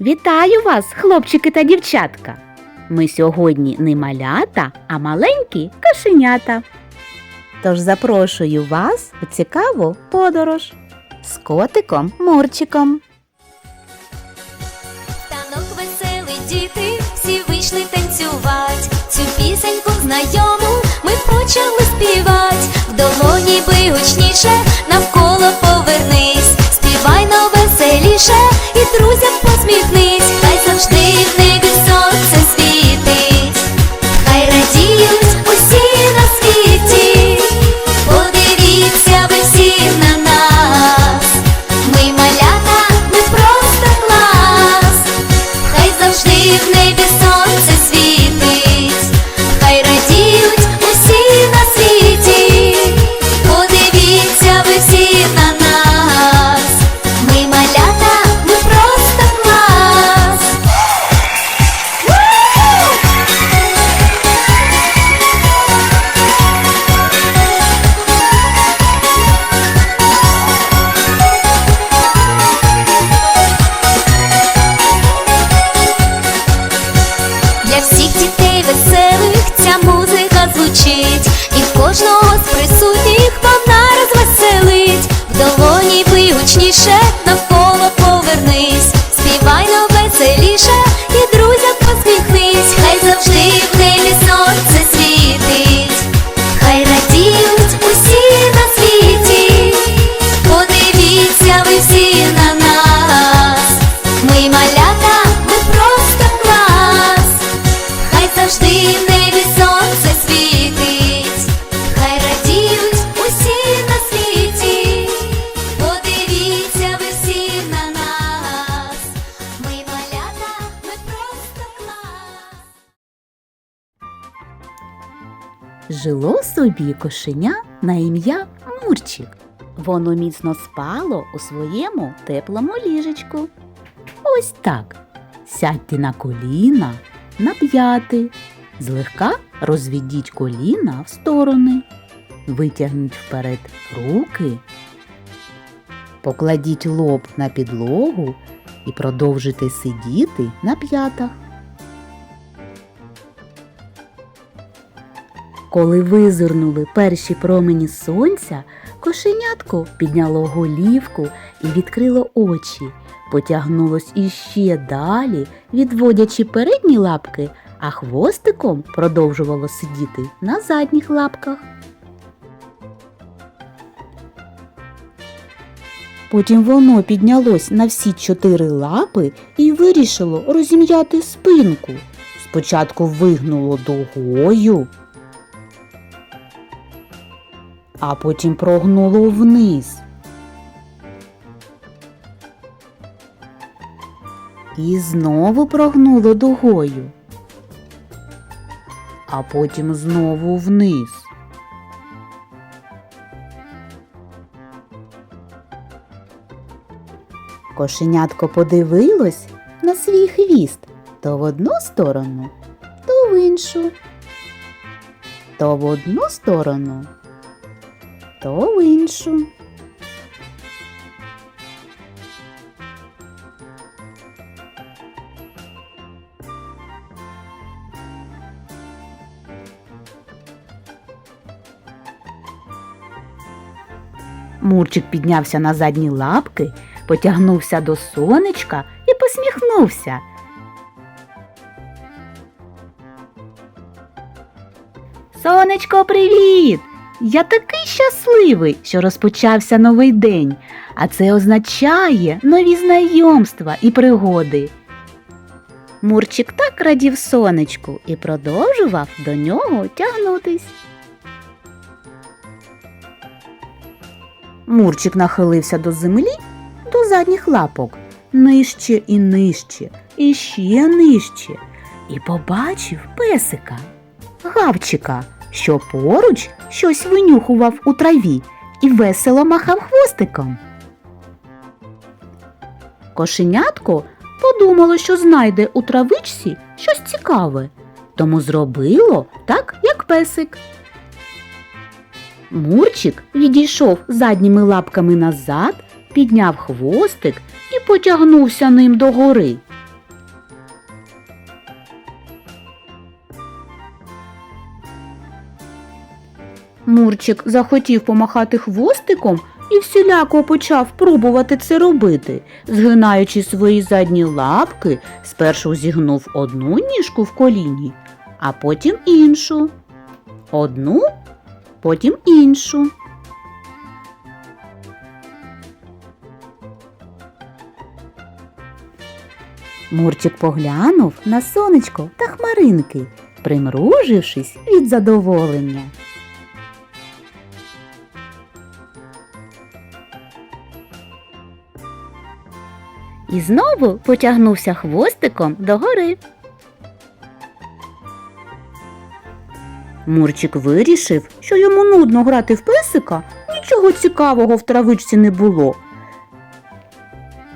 Вітаю вас, хлопчики та дівчатка! Ми сьогодні не малята, а маленькі кошенята. Тож запрошую вас у цікаву подорож з котиком Мурчиком. Танок веселий діти, всі вийшли танцювать. Цю пісеньку знайому ми почали співать. В долоні би гучніше, навколо повернись. Співай но Жило собі кошеня на ім'я Мурчик. Воно міцно спало у своєму теплому ліжечку. Ось так. Сядьте на коліна, на п'яти, злегка розведіть коліна в сторони, витягніть вперед руки, покладіть лоб на підлогу і продовжуйте сидіти на п'ятах. Коли визирнули перші промені сонця, кошенятко підняло голівку і відкрило очі, потягнулось іще далі, відводячи передні лапки, а хвостиком продовжувало сидіти на задніх лапках. Потім воно піднялось на всі чотири лапи і вирішило розім'яти спинку. Спочатку вигнуло дугою, а потім прогнуло вниз. І знову прогнуло дугою, а потім знову вниз. Кошенятко подивилось на свій хвіст то в одну сторону, то в іншу, то в одну сторону, то в іншу. Мурчик піднявся на задні лапки, потягнувся до сонечка і посміхнувся. Сонечко, привіт! Я такий щасливий, що розпочався новий день, а це означає нові знайомства і пригоди. Мурчик так радів сонечку і продовжував до нього тягнутись. Мурчик нахилився до землі, до задніх лапок, нижче і нижче, і ще нижче, і побачив песика, гавчика, що поруч щось винюхував у траві і весело махав хвостиком. Кошенятко подумало, що знайде у травичці щось цікаве, тому зробило так, як песик. Мурчик відійшов задніми лапками назад, підняв хвостик і потягнувся ним догори. Мурчик захотів помахати хвостиком і всіляко почав пробувати це робити, згинаючи свої задні лапки, спершу зігнув одну ніжку в коліні, а потім іншу. Одну, потім іншу. Мурчик поглянув на сонечко та хмаринки, примружившись від задоволення. І знову потягнувся хвостиком догори. Мурчик вирішив, що йому нудно грати в песика, нічого цікавого в травичці не було.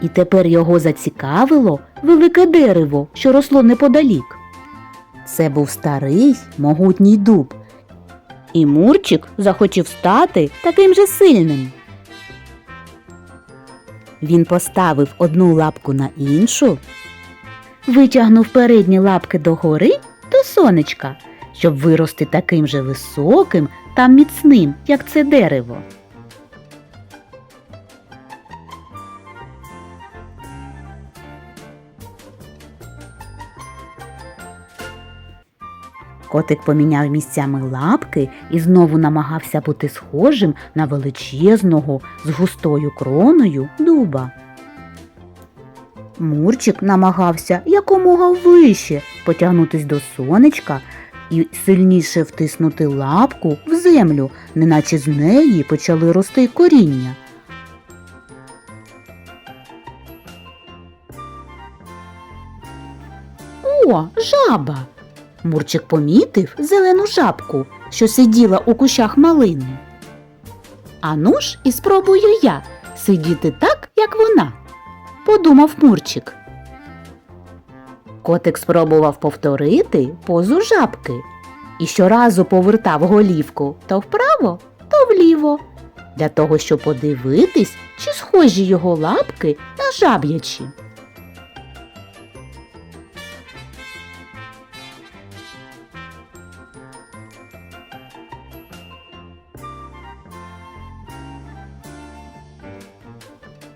І тепер його зацікавило велике дерево, що росло неподалік. Це був старий могутній дуб, і Мурчик захотів стати таким же сильним. Він поставив одну лапку на іншу, витягнув передні лапки догори до сонечка, щоб вирости таким же високим та міцним, як це дерево. Котик поміняв місцями лапки і знову намагався бути схожим на величезного з густою кроною дуба. Мурчик намагався якомога вище потягнутись до сонечка і сильніше втиснути лапку в землю, неначе з неї почали рости коріння. О, жаба! Мурчик помітив зелену жабку, що сиділа у кущах малини. Ану ж і спробую я сидіти так, як вона, подумав Мурчик. Котик спробував повторити позу жабки і щоразу повертав голівку то вправо, то вліво, для того, щоб подивитись, чи схожі його лапки на жаб'ячі.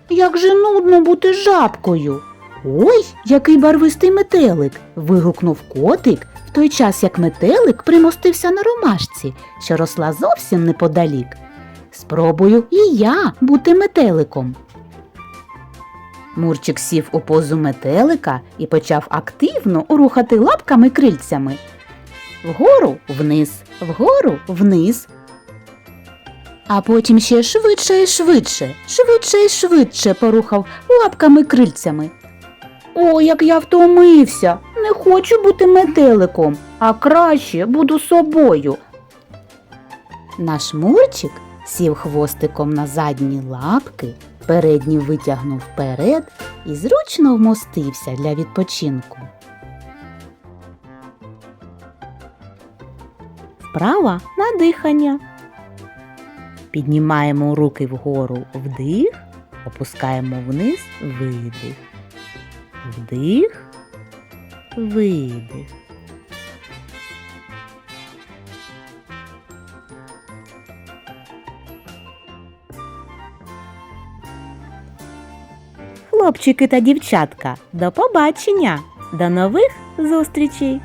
Як же нудно бути жабкою. Ой, який барвистий метелик. вигукнув котик в той час, як метелик примостився на ромашці, що росла зовсім неподалік. Спробую і я бути метеликом. Мурчик сів у позу метелика і почав активно рухати лапками крильцями. Вгору вниз, вгору вниз, а потім ще швидше і швидше, швидше і швидше порухав лапками крильцями. О, як я втомився! Не хочу бути метеликом, а краще буду собою. Наш Мурчик сів хвостиком на задні лапки, передні витягнув вперед і зручно вмостився для відпочинку. Вправа на дихання. Піднімаємо руки вгору вдих, опускаємо вниз видих. Вдих, видих. Хлопчики та дівчатка, до побачення! До нових зустрічей!